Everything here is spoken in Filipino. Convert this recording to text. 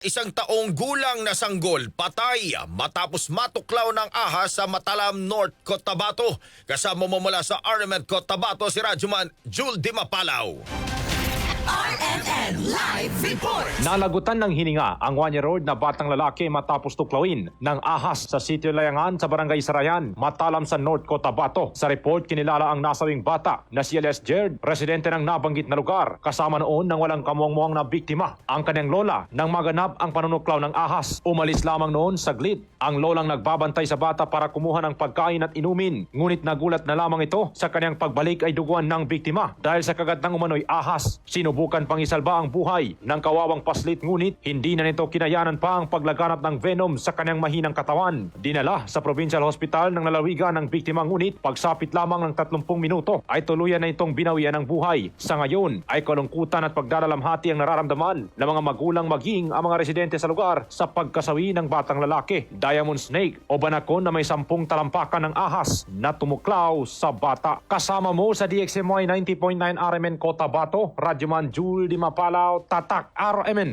Isang taong gulang na sanggol patay matapos matuklaw ng ahas sa Matalam, North Cotabato. Kasama mo mula sa Armament Cotabato si Radyoman Jul Dimapalaw. RMN Live Report! Nalagutan ng hininga ang one-year-old na batang lalaki matapos tuklawin ng ahas sa Sitio Layangan sa Barangay Sarayan, Matalam sa North Cotabato. Sa report, kinilala ang nasawing bata na si Elias Jerd, residente ng nabanggit na lugar, kasama noon ng walang kamuang-muang na biktima. Ang kanyang lola nang maganap ang panunuklaw ng ahas. Umalis lamang noon saglit. Ang lolang nagbabantay sa bata para kumuha ng pagkain at inumin. Ngunit nagulat na lamang ito sa kanyang pagbalik ay duguan ng biktima dahil sa kagat ng umano'y ahas. Sinubukan pang isalba ang buhay ng kawawang paslit ngunit hindi na nito kinayanan pa ang paglaganap ng venom sa kanyang mahinang katawan. Dinala sa Provincial Hospital ng lalawigan ng biktima ngunit pagsapit lamang ng 30 minuto ay tuluyan na itong binawian ng buhay. Sa ngayon ay kalungkutan at pagdadalamhati ang nararamdaman ng mga magulang maging ang mga residente sa lugar sa pagkasawi ng batang lalaki. Diamond snake o banakon na may sampung talampakan ng ahas na tumuklaw sa bata. Kasama mo sa DXMY 90.9 RMN Cotabato, Radyoman Jul Di Mapalaw, Tatak RMN.